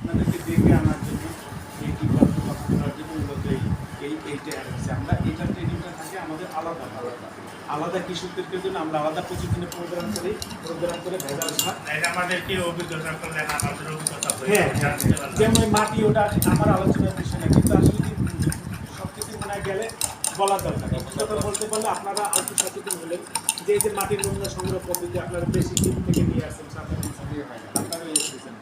আপনাদেরকে ডেকে আনার জন্য এই কি গল্প কথা বলার জন্য মূলত এই এই এইটা হচ্ছে আমরা এটা ট্রেনিংটা থাকে আমাদের আলাদা আলাদা। আলাদা কৃষকদেরকে জন্য আমরা আলাদা প্রতিদিনের প্রোগ্রাম করি প্রোগ্রাম করে ভেজাল সার। এটা আমাদেরকে অভিজ্ঞতা করলেন আমাদের অভিজ্ঞতা হ্যাঁ যেমন মাটি ওটা আমার আলোচনার বিষয় না কিন্তু আসলে সব কিছু মনে হয় গেলে বলা দরকার। কথা বলতে পারলে আপনারা আর সচেতন হলেন। যে এই যে মাটির নমুনা সংগ্রহ পদ্ধতি আপনারা বেশি দিন থেকে নিয়ে আসেন সাধারণ হয় আপনারা এই দিয়েছেন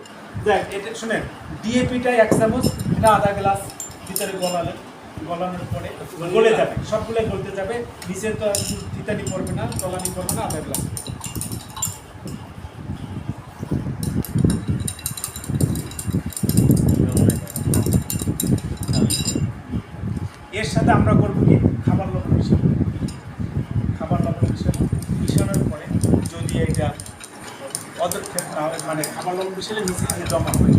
দেখ, এটা শুনেন ডিএপিটা এক চামচ, এটা আধা গ্লাস ভিতরে গলালেন গলানোর পরে গলে যাবে সবগুলো গলতে যাবে, নিচে তো তিতানি পড়বে না, তলানি পড়বে না, আধা গ্লাস। এর সাথে আমরা করব কি? খাবার লবণ মিশাবো খাবার লবণ মিশাবো মিশানোর পরে যদি এটা পদক্ষেপ না হয় মানে খাবার লবণ মিশালে নিচে থেকে জমা হয়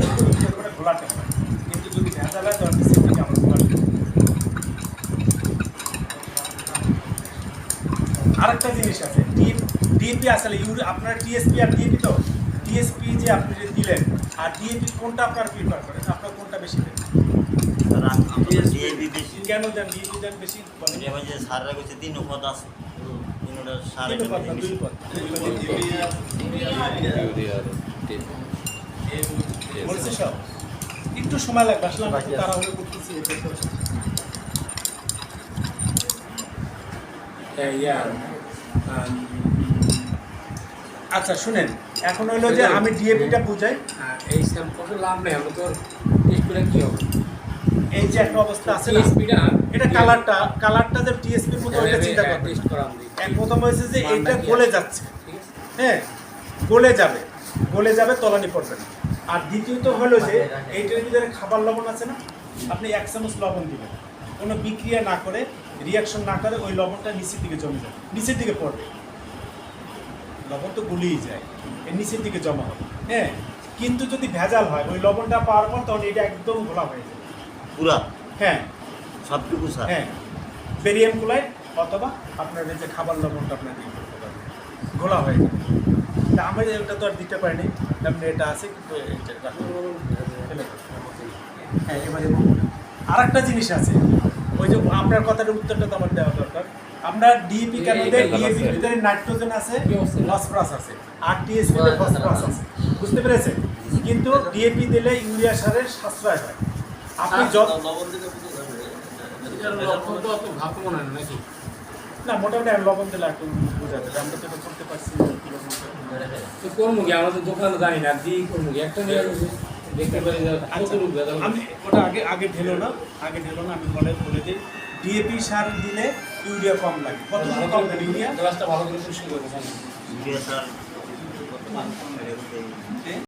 করে ঘোলাতে হয় কিন্তু যদি ভেজা হয় তাহলে থেকে আমরা ঘোলাতে আরেকটা জিনিস আছে ডিএপি আসলে ইউরি আপনার টিএসপি আর ডিএপি তো? টিএসপি যে আপনি যে দিলেন আর ডিএপি কোনটা আপনার প্রিফার করেন আপনার কোনটা বেশি দেন? কেন দেন? ডিএপি দেন বেশি সাররা কইছে তিন পদ আছে। সার একটু সময় লাগবে আসলে আমরা তাড়াহুড়ো করতেছি এতে তো। এই, আম, আচ্ছা শুনেন এখন হলো যে আমি ডিএপিটা বুঝাই। আর এই স্যাম্পলটা লাভ নেই আমরা তোর স্পিডটা কি হবে। এই যে একটা অবস্থা আছে না এটা কালারটা কালারটা যে টিএসপির মতো ওইটা চিন্তা করবেন টেস্ট করা আমি। এক প্রথম হয়েছে যে এইটা গলে যাচ্ছে। হ্যাঁ গলে যাবে। গলে যাবে তলানি পড়বে না। আর দ্বিতীয়ত হলো যে এইটার ভিতরে খাবার লবণ আছে না আপনি এক চামচ লবণ দিবেন। কোনো বিক্রিয়া না করে রিয়াকশন না করে ওই লবণটা নিচের দিকে জমে যাবে। নিচের দিকে পড়বে। লবণ তো গুলিয়ে যায়। এর নিচের দিকে জমা হবে। হ্যাঁ কিন্তু যদি ভেজাল হয় ওই লবণটা পাওয়ার পর তখন এটা একদম ঘোলা হয়ে যাবে পুরা? হ্যাঁ। সবটুকু সার হ্যাঁ। বেরিয়াম কুলাই অথবা আপনার যে খাবার লবণটা আপনার দিয়ে করতে পারবেন ঘোলা হয়ে যাবে। তা আমি এটা তো আর দিতে পারিনি তেমনি এটা আছে কিন্তু। হ্যাঁ এবারে আর একটা জিনিস আছে। ওই যে আপনার কথার উত্তরটা তো আমার দেওয়া দরকার। আমরা ডিএপি কেন দেই? ডিএপি ভিতরে নাইট্রোজেন আছে ফসফরাস আছে। আর টিএসপি ফসফরাস আছে। বুঝতে পেরেছেন? কিন্তু ডিএপি দিলে ইউরিয়া সারের সাশ্রয় হয়। আপনি যত মনে হয় না নাকি? না মোটামুটি আমি লবণ দিলে একটু বোঝা আমরা তো করতে পারছি করব কি? আমরা তো দোকানে জানি না দিই করব কি? একটা নিয়ে। দেখতে পারি আমি ওটা আগে আগে ঢেলো না আগে ঢেলো না আমি বলে বলে দিই। ডিএপি সার দিলে ইউরিয়া কম লাগে। কত কম লাগে ইউরিয়া? গ্লাসটা ভালো করে পরিষ্কার করে ইউরিয়া সার